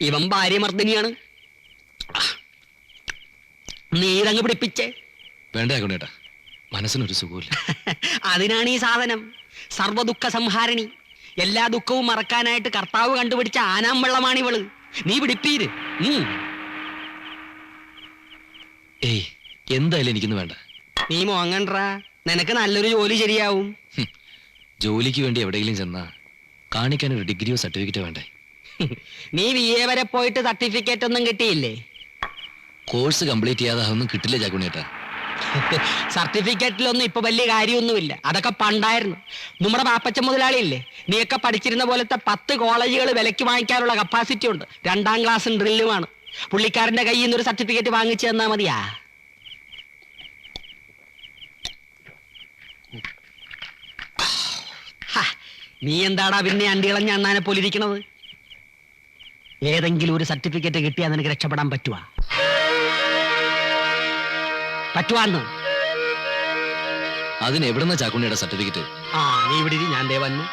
ഇവൻ ഭാര്യമർദ്ദിനിയാണ് നീരങ്ങ് പിടിപ്പിച്ചേ. വേണ്ട ചാക്കുണ്ണേട്ടാ മനസ്സിനൊരു സുഖമില്ല അതിനാണ് ഈ സാധനം. സർവദുഃഖ സംഹാരിണി. എല്ലാ ദുഃഖവും മറക്കാനായിട്ട് കർത്താവ് കണ്ടുപിടിച്ച ആനാം വെള്ളമാണ് ഇവൾ. നീ പിടിപ്പീര്. ഏയ് എന്തായാലും എനിക്കൊന്നും വേണ്ട. നീ മോങ്ങണ്ട. നിനക്ക് നല്ലൊരു ജോലി ശരിയാവും. ജോലിക്ക് വേണ്ടി എവിടെയെങ്കിലും ചെന്നാ കാണിക്കാൻ ഒരു ഡിഗ്രിയോ സർട്ടിഫിക്കറ്റോ വേണ്ടേ? നീ വി എ വരെ പോയിട്ട് സർട്ടിഫിക്കറ്റ് ഒന്നും കിട്ടിയില്ലേ? കോഴ്സ് കംപ്ലീറ്റ് ചെയ്യാതെ അതൊന്നും കിട്ടില്ല ചാക്കുണ്ണേട്ടാ സർട്ടിഫിക്കറ്റിലൊന്നും ഇപ്പൊ വലിയ കാര്യമൊന്നുമില്ല. അതൊക്കെ പണ്ടായിരുന്നു. നമ്മുടെ പാപ്പച്ച മുതലാളിയില്ലേ? നീയൊക്കെ പഠിച്ചിരുന്ന പോലത്തെ പത്ത് കോളേജുകൾ വിലയ്ക്ക് വാങ്ങിക്കാനുള്ള കപ്പാസിറ്റി ഉണ്ട്. രണ്ടാം ക്ലാസ് ഡ്രില്ലുമാണ് പുള്ളിക്കാരന്റെ കയ്യിൽ നിന്ന് ഒരു സർട്ടിഫിക്കറ്റ് വാങ്ങിച്ചു തന്നാ മതിയാ. നീ എന്താടാ പിന്നെ അണ്ടികളഞ്ഞ അണ്ണാനെ പോലെ ഇരിക്കണത്? ഏതെങ്കിലും ഒരു സർട്ടിഫിക്കറ്റ് കിട്ടിയാൽ നിനക്ക് രക്ഷപ്പെടാൻ പറ്റുവാ. പറ്റുവാന്ന്. അതിന് എവിടുന്ന ചാക്കുണ്ണിയുടെ സർട്ടിഫിക്കറ്റ്? ആ നീ ഇവിടെ ഇരി, ഞാൻ ദേ വന്നു.